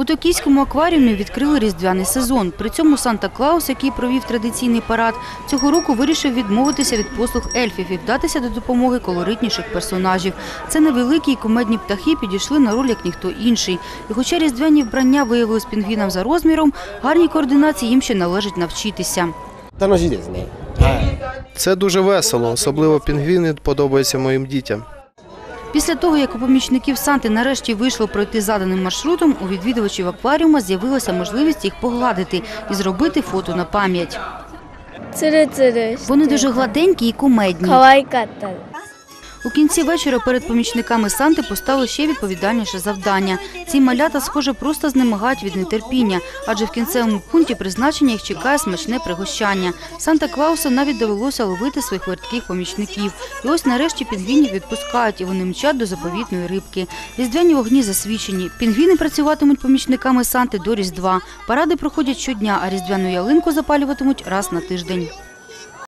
У Токійському акваріумі відкрили різдвяний сезон. При цьому Санта-Клаус, який провів традиційний парад, цього року вирішив відмовитися від послуг ельфів і вдатися до допомоги колоритніших персонажів. Це невеликі і кумедні птахи підійшли на роль як ніхто інший. І, хоча різдвяні вбрання виявились пінгвінам за розміром, гарні координації їм ще належить навчитися. Це дуже весело, особливо пінгвіни подобаються моїм дітям. Після того, як у помічників Санти нарешті вийшло пройти заданим маршрутом, у відвідувачів акваріума з'явилася можливість їх погладити і зробити фото на пам'ять. Вони дуже гладенькі і кумедні. У кінці вечора перед помічниками Санти постало ще відповідальніше завдання. Ці малята, схоже, просто знемагають від нетерпіння, адже в кінцевому пункті призначення їх чекає смачне пригощання. Санта Клаусу навіть довелося ловити своїх вертких помічників. І ось нарешті пінгвінів відпускають, і вони мчать до заповітної рибки. Різдвяні вогні засвічені. Пінгвіни працюватимуть помічниками Санти до Різдва. Паради проходять щодня, а різдвяну ялинку запалюватимуть раз на тиждень.